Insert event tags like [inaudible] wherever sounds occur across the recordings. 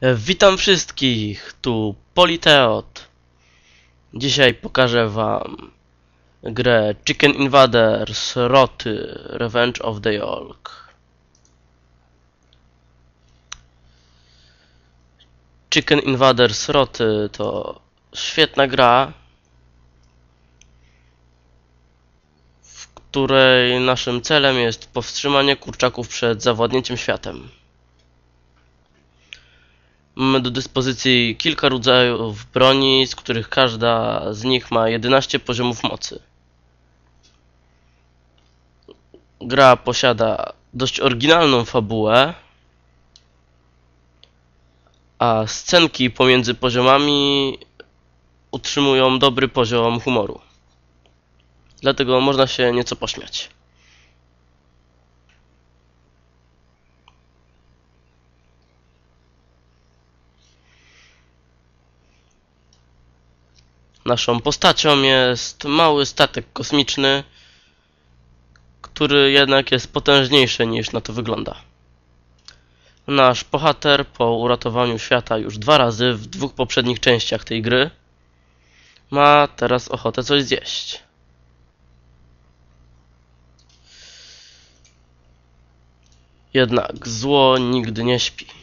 E, Witam wszystkich, tu Politeot. Dzisiaj pokażę wam grę Chicken Invaders Roty Revenge of the Yolk. Chicken Invaders Roty to świetna gra, w której naszym celem jest powstrzymanie kurczaków przed zawładnięciem światem. Mamy do dyspozycji kilka rodzajów broni, z których każda z nich ma 11 poziomów mocy. Gra posiada dość oryginalną fabułę, a scenki pomiędzy poziomami utrzymują dobry poziom humoru. Dlatego można się nieco pośmiać. Naszą postacią jest mały statek kosmiczny, który jednak jest potężniejszy niż na to wygląda. Nasz bohater po uratowaniu świata już dwa razy w dwóch poprzednich częściach tej gry ma teraz ochotę coś zjeść. Jednak zło nigdy nie śpi.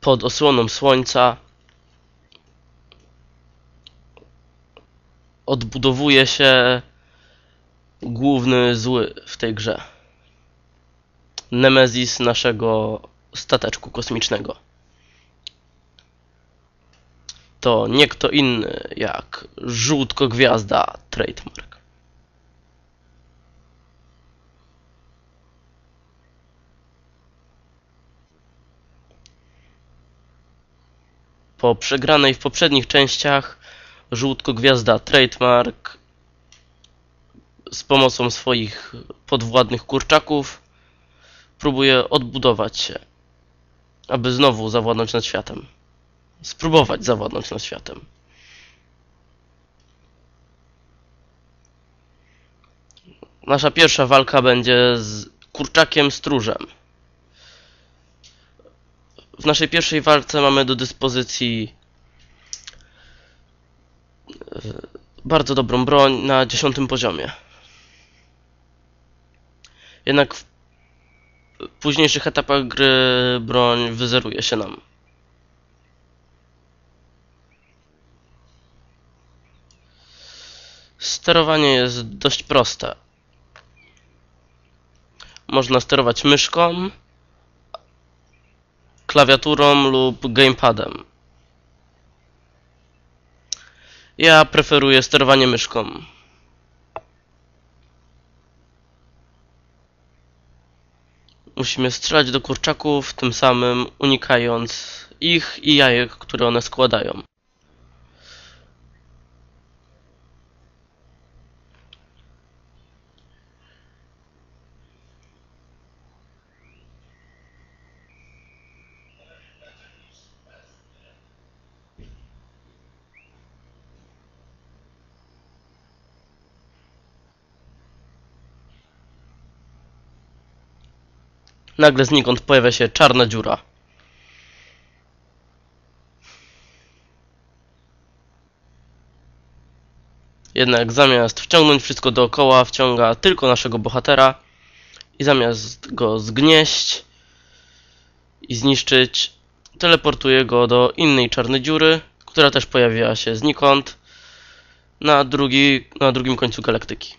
Pod osłoną słońca odbudowuje się główny zły w tej grze. Nemezis naszego stateczku kosmicznego. To nie kto inny jak żółtko gwiazda trademark. Po przegranej w poprzednich częściach żółtko gwiazda trademark z pomocą swoich podwładnych kurczaków próbuje odbudować się, aby znowu zawładnąć nad światem. Spróbować zawładnąć nad światem. Nasza pierwsza walka będzie z kurczakiem stróżem. W naszej pierwszej walce mamy do dyspozycji e, bardzo dobrą broń na dziesiątym poziomie. Jednak w późniejszych etapach gry broń wyzeruje się nam. Sterowanie jest dość proste. Można sterować myszką, klawiaturą lub gamepadem. Ja preferuję sterowanie myszką. Musimy strzelać do kurczaków, tym samym unikając ich i jajek, które one składają. Nagle znikąd pojawia się czarna dziura. Jednak zamiast wciągnąć wszystko dookoła, wciąga tylko naszego bohatera i zamiast go zgnieść i zniszczyć, teleportuje go do innej czarnej dziury, która też pojawiła się znikąd na, drugi, na drugim końcu galaktyki.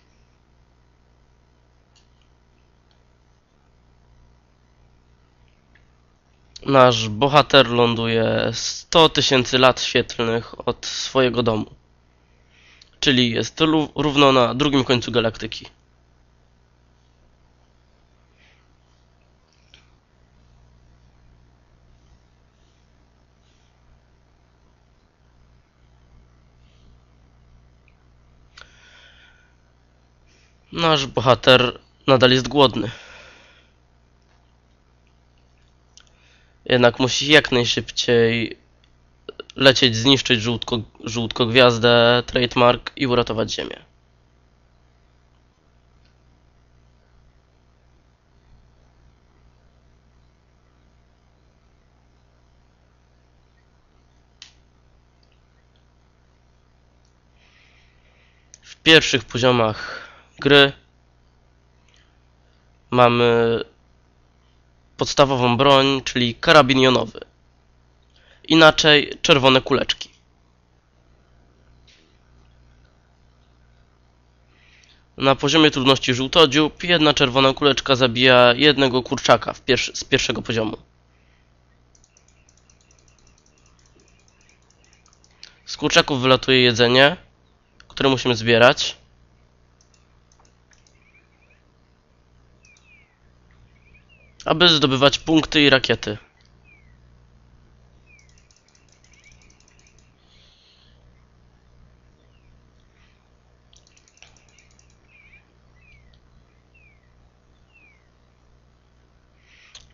nasz bohater ląduje 100 tysięcy lat świetlnych od swojego domu. Czyli jest równo na drugim końcu galaktyki. Nasz bohater nadal jest głodny. Jednak musi jak najszybciej lecieć, zniszczyć żółtko, żółtko gwiazdę, trademark i uratować ziemię. W pierwszych poziomach gry mamy podstawową broń, czyli karabin jonowy. Inaczej czerwone kuleczki. Na poziomie trudności żółtodziób jedna czerwona kuleczka zabija jednego kurczaka pierwszy, z pierwszego poziomu. Z kurczaków wylatuje jedzenie, które musimy zbierać. Aby zdobywać punkty i rakiety.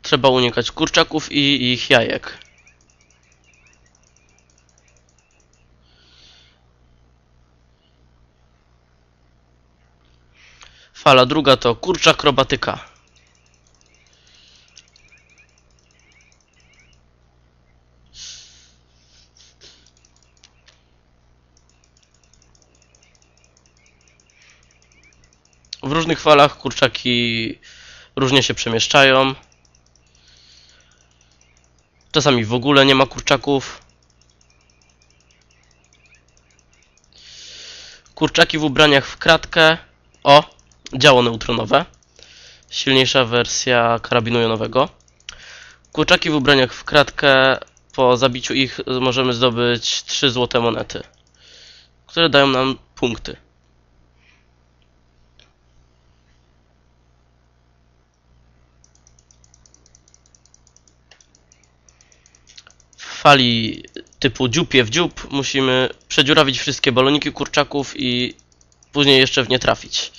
Trzeba unikać kurczaków i ich jajek. Fala druga to kurczak robatyka. Różnych falach kurczaki różnie się przemieszczają. Czasami w ogóle nie ma kurczaków. Kurczaki w ubraniach w kratkę. O, działo neutronowe. Silniejsza wersja karabinu jonowego. Kurczaki w ubraniach w kratkę. Po zabiciu ich możemy zdobyć 3 złote monety, które dają nam punkty. Fali typu dziupie w dziób musimy przedziurawić wszystkie baloniki kurczaków i później jeszcze w nie trafić.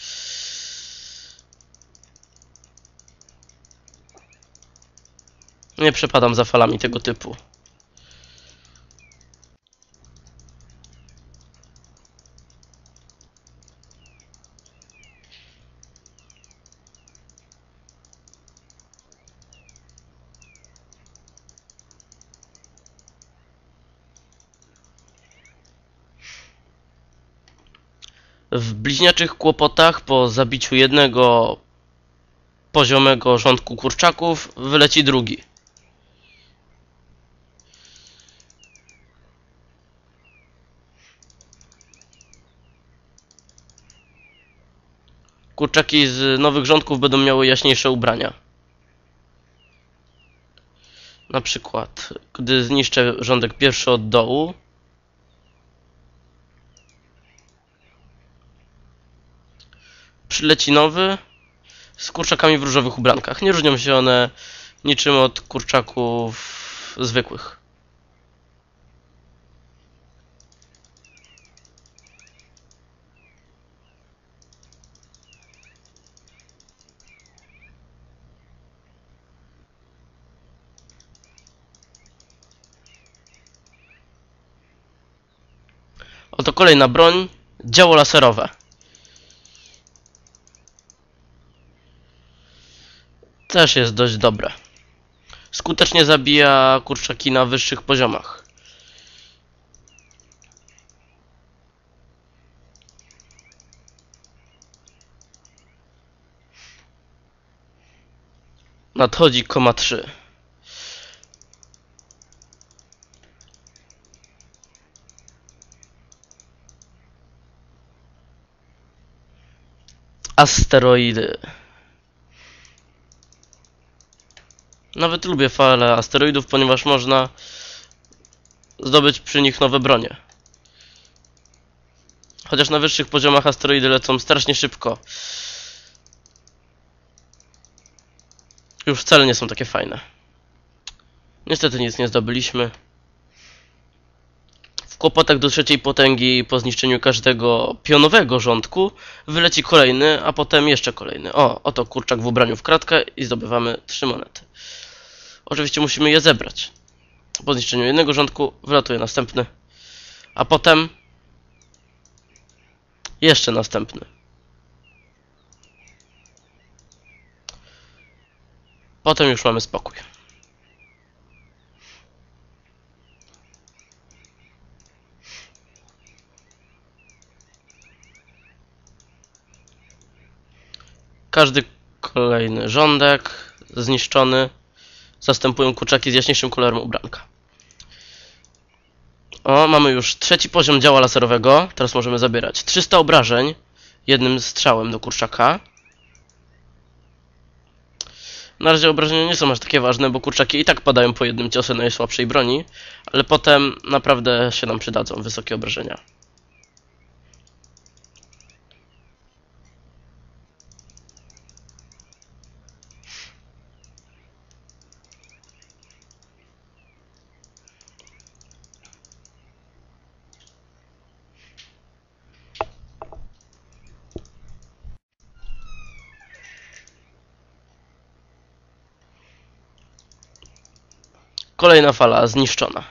Nie przepadam za falami tego typu. W bliźniaczych kłopotach po zabiciu jednego poziomego rządku kurczaków wyleci drugi. Kurczaki z nowych rządków będą miały jaśniejsze ubrania. Na przykład, gdy zniszczę rządek pierwszy od dołu, przyleci nowy z kurczakami w różowych ubrankach. Nie różnią się one niczym od kurczaków zwykłych. Oto kolejna broń, działo laserowe. Też jest dość dobre. Skutecznie zabija kurczaki na wyższych poziomach. Nadchodzi koma 3. Asteroidy. Nawet lubię fale asteroidów, ponieważ można zdobyć przy nich nowe bronie. Chociaż na wyższych poziomach asteroidy lecą strasznie szybko. Już wcale nie są takie fajne. Niestety nic nie zdobyliśmy. W kłopotek do trzeciej potęgi po zniszczeniu każdego pionowego rządku wyleci kolejny, a potem jeszcze kolejny. O, oto kurczak w ubraniu w kratkę i zdobywamy trzy monety. Oczywiście musimy je zebrać. Po zniszczeniu jednego rządku wylatuje następny, a potem jeszcze następny. Potem już mamy spokój. Każdy kolejny rządek zniszczony zastępują kurczaki z jaśniejszym kolorem ubranka. O, mamy już trzeci poziom działa laserowego. Teraz możemy zabierać 300 obrażeń jednym strzałem do kurczaka. Na razie obrażenia nie są aż takie ważne, bo kurczaki i tak padają po jednym ciosie najsłabszej broni, ale potem naprawdę się nam przydadzą wysokie obrażenia. Kolejna fala zniszczona.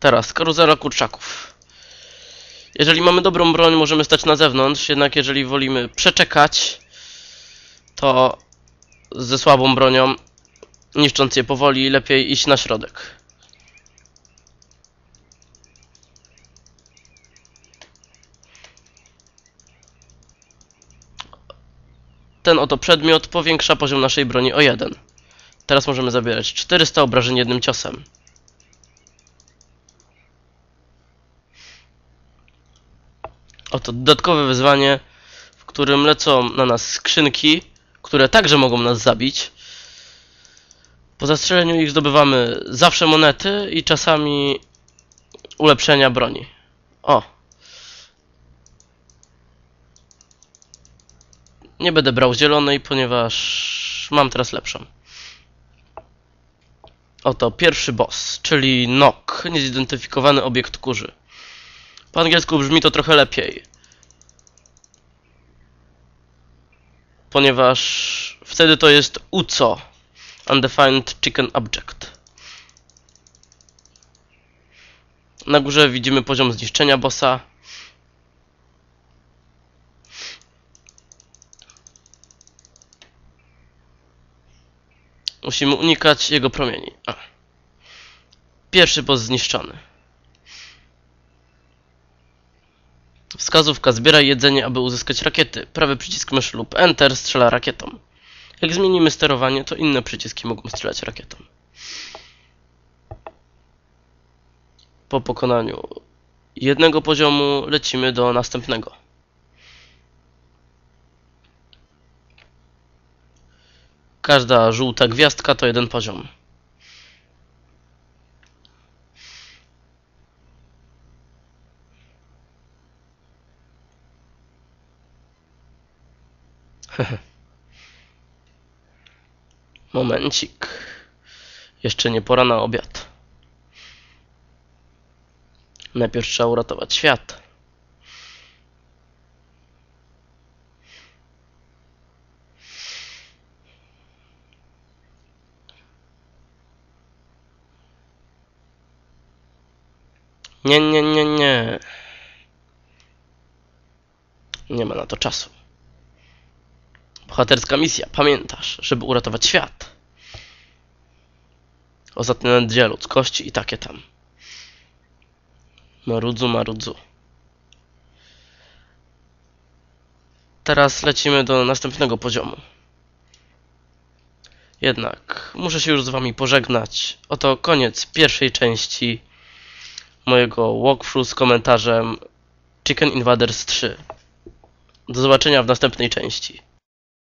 Teraz karuzela kurczaków. Jeżeli mamy dobrą broń, możemy stać na zewnątrz, jednak jeżeli wolimy przeczekać, to ze słabą bronią, niszcząc je powoli, lepiej iść na środek. Ten oto przedmiot powiększa poziom naszej broni o 1. Teraz możemy zabierać 400 obrażeń jednym ciosem. Oto dodatkowe wyzwanie, w którym lecą na nas skrzynki, które także mogą nas zabić. Po zastrzeleniu ich zdobywamy zawsze monety i czasami ulepszenia broni. O! Nie będę brał zielonej, ponieważ mam teraz lepszą. Oto pierwszy boss, czyli Nok, niezidentyfikowany obiekt kurzy. Po angielsku brzmi to trochę lepiej. Ponieważ wtedy to jest UCO, Undefined Chicken Object. Na górze widzimy poziom zniszczenia bossa. Musimy unikać jego promieni. A. Pierwszy boss zniszczony. Wskazówka. Zbieraj jedzenie, aby uzyskać rakiety. Prawy przycisk myszy lub Enter strzela rakietą. Jak zmienimy sterowanie, to inne przyciski mogą strzelać rakietą. Po pokonaniu jednego poziomu lecimy do następnego. Każda żółta gwiazdka to jeden poziom. [laughs] Momencik. Jeszcze nie pora na obiad. Najpierw trzeba uratować świat. Nie, nie, nie, nie. Nie ma na to czasu. Bohaterska misja, pamiętasz, żeby uratować świat. Ostatnie nadzie ludzkości i takie tam. Marudzu, marudzu. Teraz lecimy do następnego poziomu. Jednak muszę się już z wami pożegnać. Oto koniec pierwszej części mojego walkthrough z komentarzem Chicken Invaders 3. Do zobaczenia w następnej części.